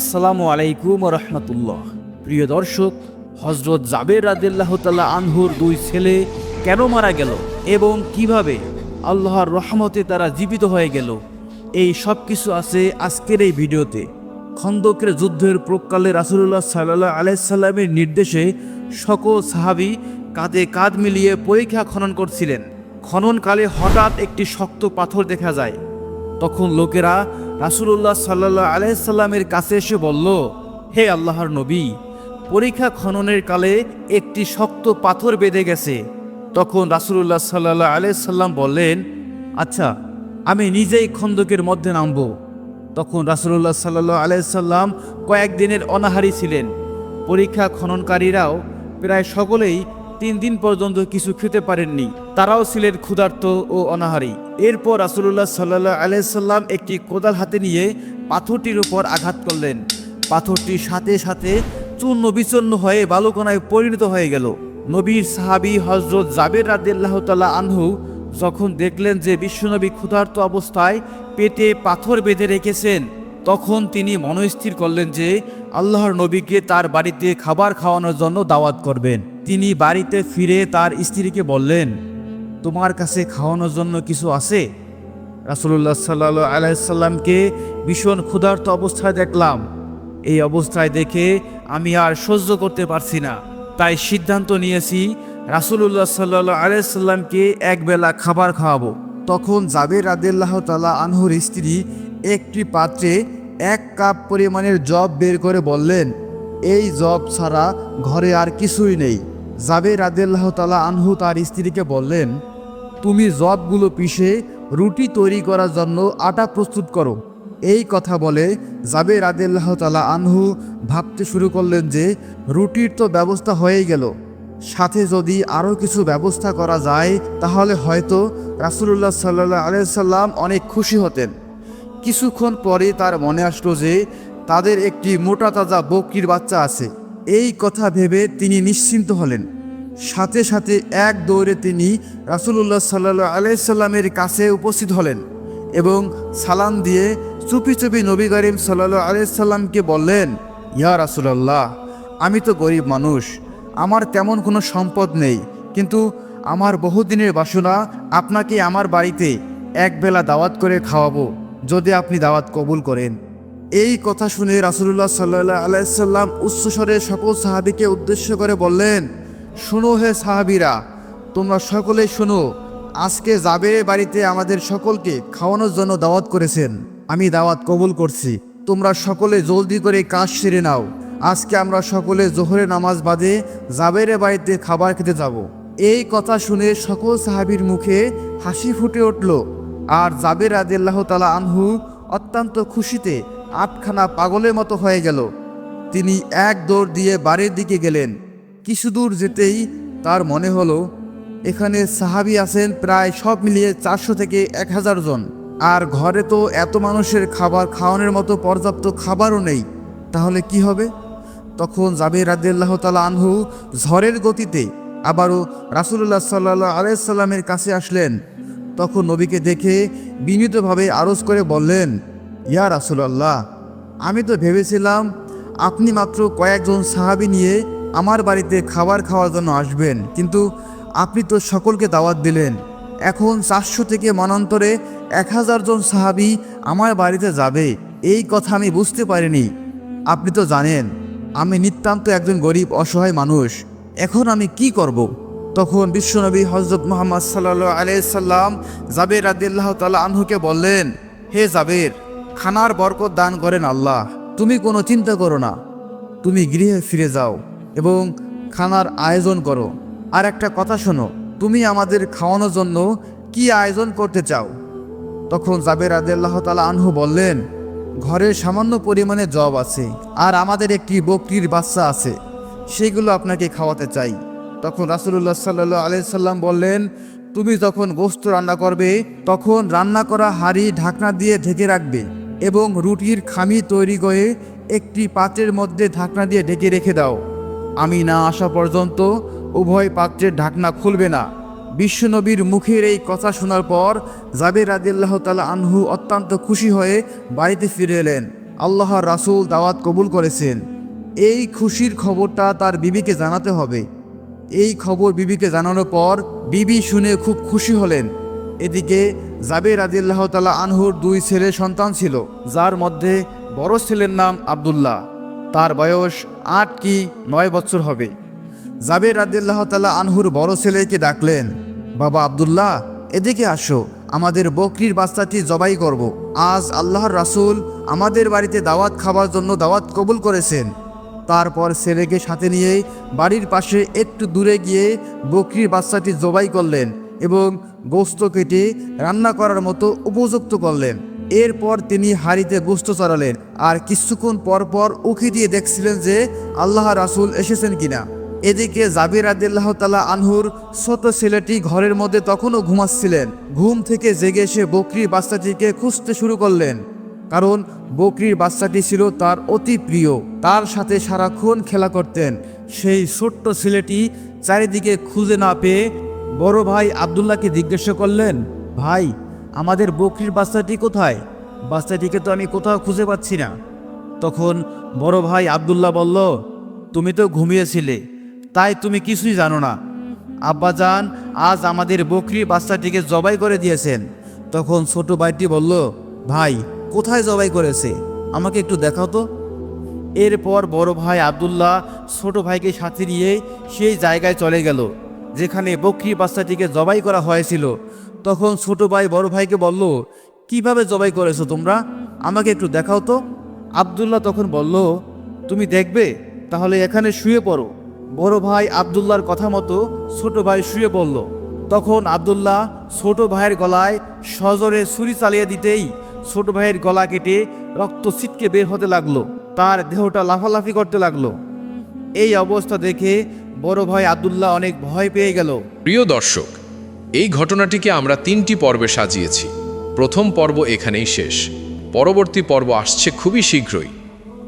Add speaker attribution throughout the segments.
Speaker 1: আসসালামু আলাইকুম রহমতুল্লাহ। প্রিয় দর্শক হজরত জাবের রাদিল্লাহ তাল্লাহ আনহুর দুই ছেলে কেন মারা গেল এবং কীভাবে আল্লাহর রহমতে তারা জীবিত হয়ে গেল, এই সব কিছু আছে আজকের এই ভিডিওতে। খন্দকের যুদ্ধের প্রকালে রাসুল্লাহ সাল্লাহ আলাইসাল্লামের নির্দেশে সকল সাহাবি কাঁধে কাঁধ মিলিয়ে পরীক্ষা খনন করছিলেন। খননকালে হঠাৎ একটি শক্ত পাথর দেখা যায়। তখন লোকেরা রাসুলুল্লাহ সাল্লাহ আলাইসাল্লামের কাছে এসে বলল, হে আল্লাহর নবী, পরীক্ষা খননের কালে একটি শক্ত পাথর বেঁধে গেছে। তখন রাসুলুল্লাহ সাল্লাহ আলাইসাল্লাম বললেন আচ্ছা আমি নিজেই খন্দকের মধ্যে নামব। তখন রাসুলুল্লাহ সাল্লাহ আলাইসাল্লাম কয়েকদিনের অনাহারি ছিলেন। পরীক্ষা খননকারীরাও প্রায় সকলেই তিন দিন পর্যন্ত কিছু খেতে পারেননি। তারাও ছিলেন ক্ষুধার্ত ও অনাহারী। এরপর রাসুলুল্লাহ সাল্লাহ আলাইসাল্লাম একটি কোদাল হাতে নিয়ে পাথরটির উপর আঘাত করলেন। পাথরটি সাথে সাথে চূর্ণ বিচূর্ণ হয়ে বালুকণায় পরিণত হয়ে গেল। নবীর সাহাবি হজরত জাবের রাদিল্লাহ তাল্লাহ আনহু যখন দেখলেন যে বিশ্বনবী ক্ষুধার্ত অবস্থায় পেটে পাথর বেঁধে রেখেছেন, তখন তিনি মনস্থির করলেন যে আল্লাহর নবীকে তার বাড়িতে খাবার খাওয়ানোর জন্য দাওয়াত করবেন। তিনি বাড়িতে ফিরে তার স্ত্রীকে বললেন, তোমার কাছে খাওয়ানোর জন্য কিছু আছে? রাসুল্লাহ সাল্লাহ আলাইসাল্লামকে ভীষণ ক্ষুধার্ত অবস্থায় দেখলাম। এই অবস্থায় দেখে আমি আর সহ্য করতে পারছি না। তাই সিদ্ধান্ত নিয়েছি রাসুল্লাহ সাল্লাহ আলাইসাল্লামকে একবেলা খাবার খাওয়াবো। তখন জাবের রাদিল্লাহ তালা আনহুর স্ত্রী একটি পাত্রে এক কাপ পরিমাণের জব বের করে বললেন, এই জব ছাড়া ঘরে আর কিছুই নেই। জাবের রাদিল্লাহ তালা আনহু তার স্ত্রীকে বললেন, তুমি জবগুলো পিষে রুটি তৈরি করার জন্য আটা প্রস্তুত করো। এই কথা বলে জাবের রাদিল্লাহ তালা আনহু ভাবতে শুরু করলেন যে, রুটির তো ব্যবস্থা হয়েই গেল। সাথে যদি আরও কিছু ব্যবস্থা করা যায়, তাহলে হয়তো রাসুলুল্লাহ সাল্লাহ আলাইসাল্লাম অনেক খুশি হতেন। কিছুক্ষণ পরে তার মনে আসলো যে, তাদের একটি মোটা তাজা বকরির বাচ্চা আছে। এই কথা ভেবে তিনি নিশ্চিন্ত হলেন। সাথে সাথে এক দৌড়ে তিনি রাসুলুল্লাহ সাল্লাহ আলাইসাল্লামের কাছে উপস্থিত হলেন এবং সালাম দিয়ে চুপি চুপি নবী করিম সাল্লাহ আলাইসাল্লামকে বললেন, ইয়া রাসুলাল্লাহ, আমি তো গরিব মানুষ, আমার তেমন কোনো সম্পদ নেই, কিন্তু আমার বহুদিনের বাসনা আপনাকে আমার বাড়িতে একবেলা দাওয়াত করে খাওয়াবো, যদি আপনি দাওয়াত কবুল করেন। এই কথা শুনে রাসুলুল্লাহ সাল্লাহ আলাইসাল্লাম উচ্চস্বরে সকল সাহাবিকে উদ্দেশ্য করে বললেন, শুনো হে সাহাবিরা, তোমরা সকলেই শোনো, আজকে জাবের বাড়িতে আমাদের সকলকে খাওয়ানোর জন্য দাওয়াত করেছেন। আমি দাওয়াত কবুল করছি। তোমরা সকলে জলদি করে কাজ সেরে নাও। আজকে আমরা সকলে জোহরে নামাজ বাদে জাবের বাড়িতে খাবার খেতে যাব। এই কথা শুনে সকল সাহাবির মুখে হাসি ফুটে উঠল। আর জাবের আদিল্লাহ তালা আনহু অত্যন্ত খুশিতে আটখানা পাগলের মতো হয়ে গেল। তিনি এক দৌড় দিয়ে বাড়ির দিকে গেলেন। কিছু দূর যেতেই তার মনে হলো, এখানে সাহাবি আছেন প্রায় সব মিলিয়ে চারশো থেকে এক হাজার জন। আর ঘরে তো এত মানুষের খাবার খাওয়ানোর মতো পর্যাপ্ত খাবারও নেই। তাহলে কি হবে? তখন জাবের রাদিল্লাহ তালা আনহু ঝড়ের গতিতে আবারও রাসুল্লাহ সাল্লাহ আলাইসাল্লামের কাছে আসলেন। তখন নবীকে দেখে বিনীতভাবে আরজ করে বললেন ইয়া রাসুলাল্লাহ, আমি তো ভেবেছিলাম আপনি মাত্র কয়েকজন সাহাবি নিয়ে আমার বাড়িতে খাবার খাওয়ার জন্য আসবেন, কিন্তু আপনি তো সকলকে দাওয়াত দিলেন এখন চারশো থেকে মনান্তরে এক হাজার জন সাহাবি আমার বাড়িতে যাবে, এই কথা আমি বুঝতে পারিনি আপনি তো জানেন, আমি নিতান্ত একজন গরিব, অসহায় মানুষ, এখন আমি কি করব। তখন বিশ্বনবী হজরত মোহাম্মদ সাল্লা আলাইসাল্লাম জাবের রাদিল্লাহ তালা আনহুকে বললেন, হে জাবের খানার বরকত দান করেন আল্লাহ। তুমি কোনো চিন্তা করো না। তুমি গৃহে ফিরে যাও এবং খানার আয়োজন করো। আর একটা কথা শোনো, তুমি আমাদের খাওয়ানোর জন্য কি আয়োজন করতে চাও? তখন জাবের আদাল্লাহ তালা আনহু বললেন ঘরে সামান্য পরিমাণে জব আছে আর আমাদের একটি বকরির বাচ্চা আছে, সেগুলো আপনাকে খাওয়াতে চাই। তখন রাসুলুল্লাহ সাল্লাহ আলাইসাল্লাম বললেন, তুমি যখন গোস্ত রান্না করবে, তখন রান্না করা হাঁড়ি ঢাকনা দিয়ে ঢেকে রাখবে। এবং রুটির খামি তৈরি করে একটি পাত্রের মধ্যে ঢাকনা দিয়ে ঢেকে রেখে দাও। আমি না আসা পর্যন্ত উভয় পাত্রের ঢাকনা খুলবে না। বিশ্বনবীর মুখের এই কথা শোনার পর জাবের রাদিল্লাহ তালা আনহু অত্যন্ত খুশি হয়ে বাড়িতে ফিরে এলেন। আল্লাহর রাসূল দাওয়াত কবুল করেছেন। এই খুশির খবরটা তার বিবিকে জানাতে হবে। এই খবর বিবিকে জানানোর পর বিবি শুনে খুব খুশি হলেন। এদিকে জাবের আদিল্লাহ তালা আনহুর দুই ছেলে সন্তান ছিল, যার মধ্যে বড় ছেলের নাম আব্দুল্লাহ। তার বয়স আট কি নয় বছর হবে। জাবের আদিল্লাহ তালা আনহুর বড় ছেলেকে ডাকলেন, বাবা আবদুল্লাহ, এদিকে আসো, আমাদের বকরির বাচ্চাটি জবাই করব। আজ আল্লাহর রাসূল আমাদের বাড়িতে দাওয়াত খাবার জন্য দাওয়াত কবুল করেছেন। তারপর ছেলেকে সাথে নিয়ে বাড়ির পাশে একটু দূরে গিয়ে বকরির বাচ্চাটি জবাই করলেন। এবং গোস্ত কেটে রান্না করার মতো উপযুক্ত করলেন। এরপর তিনি হাড়িতে গোস্ত চড়ালেন আর কিছুক্ষণ পর পর উকি দিয়ে দেখছিলেন যে আল্লাহ রাসূল এসেছেন কিনা। এদিকে জাবির আদিল্লাহ তালা আনহুর ছোট ছেলেটি ঘরের মধ্যে তখনও ঘুমাচ্ছিলেন। ঘুম থেকে জেগে এসে বকরির বাচ্চাটিকে খুঁজতে শুরু করলেন। কারণ বকরির বাচ্চাটি ছিল তার অতি প্রিয়। তার সাথে সারাক্ষণ খেলা করতেন। সেই ছোট্ট ছেলেটি চারিদিকে খুঁজে না পেয়ে বড় ভাই আবদুল্লাহকে জিজ্ঞাসা করলেন, ভাই, আমাদের বকরির বাচ্চাটি কোথায়? বাচ্চাটিকে তো আমি কোথাও খুঁজে পাচ্ছি না। তখন বড় ভাই আবদুল্লাহ বলল, তুমি তো ঘুমিয়েছিলে, তাই তুমি কিছুই জানো না। আব্বাজান আজ আমাদের বকরি বাচ্চাটিকে জবাই করে দিয়েছেন। তখন ছোট ভাইটি বলল, ভাই, কোথায় জবাই করেছে? আমাকে একটু দেখাও তো। এরপর বড় ভাই আবদুল্লাহ ছোট ভাইকে সাথে নিয়ে সেই জায়গায় চলে গেল। যেখানে বকরি বাচ্চাটিকে জবাই করা হয়েছিল, তখন ছোট ভাই বড় ভাইকে বলল, কীভাবে জবাই করেছ তোমরা? আমাকে একটু দেখাও তো। আবদুল্লাহ তখন বলল, তুমি দেখবে, তাহলে এখানে শুয়ে পড়ো। বড় ভাই আবদুল্লার কথা মতো ছোট ভাই শুয়ে পড়ল। তখন আবদুল্লাহ ছোট ভাইয়ের গলায় সজোরে ছুরি চালিয়ে দিতেই ছোট ভাইয়ের গলা কেটে রক্ত ছিটকে বের হতে লাগল। তার দেহটা লাফালাফি করতে লাগল। এই অবস্থা দেখে বড় ভাই আবদুল্লাহ অনেক ভয় পেয়ে গেল।
Speaker 2: প্রিয় দর্শক, এই ঘটনাটিকে আমরা তিনটি পর্বে সাজিয়েছি। প্রথম পর্ব এখানেই শেষ। পরবর্তী পর্ব আসছে খুবই শীঘ্রই।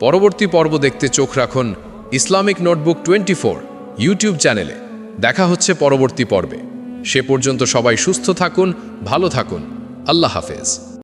Speaker 2: পরবর্তী পর্ব দেখতে চোখ রাখুন Islamic notebook twenty four YouTube চ্যানেলে। দেখা হচ্ছে পরবর্তী পর্বে। সে পর্যন্ত সবাই সুস্থ থাকুন, ভালো থাকুন। আল্লাহ হাফেজ।